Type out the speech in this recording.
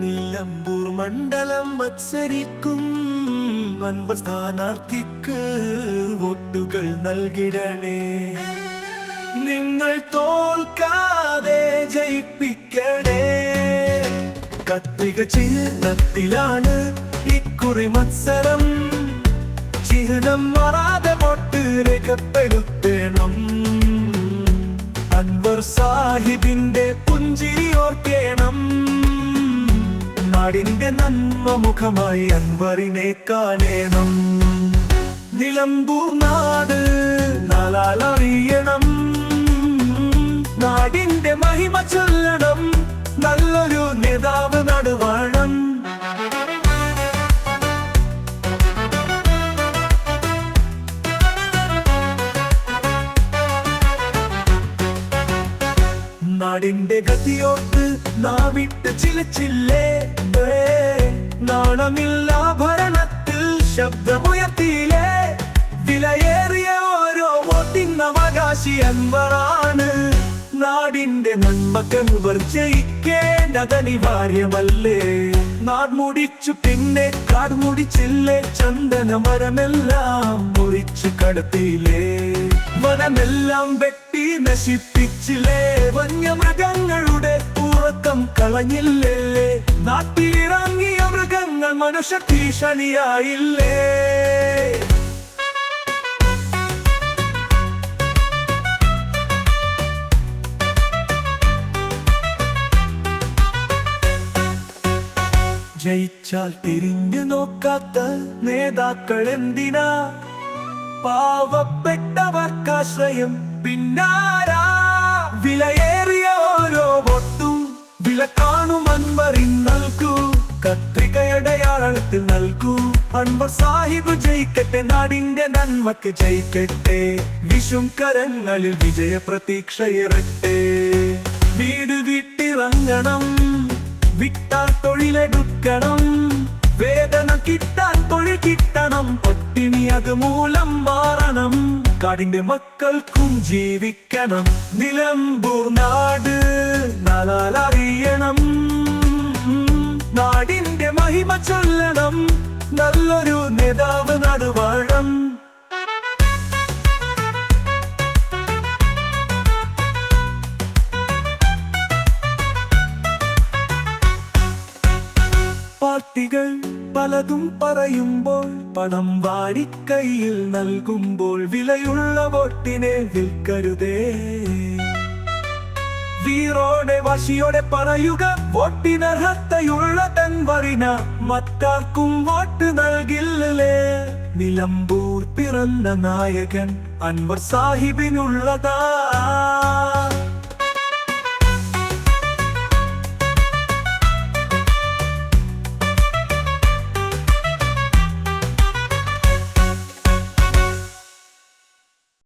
നിലമ്പൂർ മണ്ഡലം മത്സരിക്കും. അൻപത് സ്ഥാനാർത്ഥിക്ക് വോട്ടുകൾ നൽകിടണേ. നിങ്ങൾ തോൽക്കാതെ ജയിപ്പിക്കണേ. കത്രിക ചിഹ്നത്തിലാണ് ഇക്കുറി മത്സരം. ചിഹ്നം മാറാതെ വോട്ട് രേഖപ്പെടുത്തണം. അൻവർ സാഹിബിന്റെ നാടിന്റെ നന്മ മുഖമായി അൻവറിനെ കാണേണം. നിലമ്പൂർ നാട് നാലാലറിയണം. നാടിന്റെ മഹിമ ചൊല്ലണം. നല്ലൊരു നേതാവ് നടുവാണം. നാടിന്റെ ഗതിയോട്ട് നാവിട്ട് ചിലച്ചില്ലേ? ഏ, നാണമില്ല ഭരണത്തിൽ ശബ്ദമുയർത്തിയില്ലേ? വിലയേറിയ ഓരോ വോട്ടിന് അവകാശി അൻവറാണ്. നാടിന്റെ നന്മക്കൻ വർജയിക്കേണ്ടതനിവാര്യമല്ലേ നാട്മുടിച്ചു പിന്നെ കാടുമുടിച്ചില്ലേ ചന്ദന മരമെല്ലാം മുറിച്ചു കടത്തിയില്ലേ? വനമെല്ലാം വെട്ടി നശിപ്പിച്ചില്ലേ? വന്യമൃഗങ്ങളുടെ ഉറക്കം കളഞ്ഞില്ലേ? നാട്ടിലിറങ്ങിയ മൃഗങ്ങൾ മനുഷ്യ ഭീഷണിയായില്ലേ? ജയിച്ചാൽ തിരിഞ്ഞു നോക്കാത്ത നേതാക്കൾ എന്തിനാ? പാവപ്പെട്ടവർക്കാശ്രയം പിന്നാരാ? വിലയേറിയ ഓരോ വോട്ടും വില കാണും അൻവറിൻ നൽകൂ കത്രികയടയാളത്തിൽ നൽകൂ. അൻവർ സാഹിബ് ജയിക്കട്ടെ നാടിന്റെ നന്മക്ക് ജയിക്കട്ടെ. വിഷും കരങ്ങളിൽ വിജയ പ്രതീക്ഷയിറട്ടെ വീട് വിട്ടിറങ്ങണം വിട്ടാൽ തൊഴിലെടുക്കണം. വേദന കിട്ടാൻ തൊഴിൽ കിട്ടണം പട്ടിണി അത് മൂലം മാറണം. കാടിന്റെ മക്കൾക്കും ജീവിക്കണം. നിലമ്പൂർ നാട് നാലാലറിയണം. നാടിന്റെ മഹിമ ചൊല്ലണം നല്ലൊരു നേതാവ് നടുവാഴം. പാർട്ടികൾ പലതും പറയുമ്പോൾ പണം വാടിക്കൈയിൽ നൽകുമ്പോൾ വിലയുള്ള വോട്ടിനെ വിൽക്കരുതേ. വീറോടെ വശിയോടെ പറയുക വോട്ടിനർഹതയുള്ള തൻവറിന മറ്റാർക്കും വോട്ട് നൽകില്ലേ നിലമ്പൂർ പിറന്ന നായകൻ അൻവർ സാഹിബിനുള്ളതാ.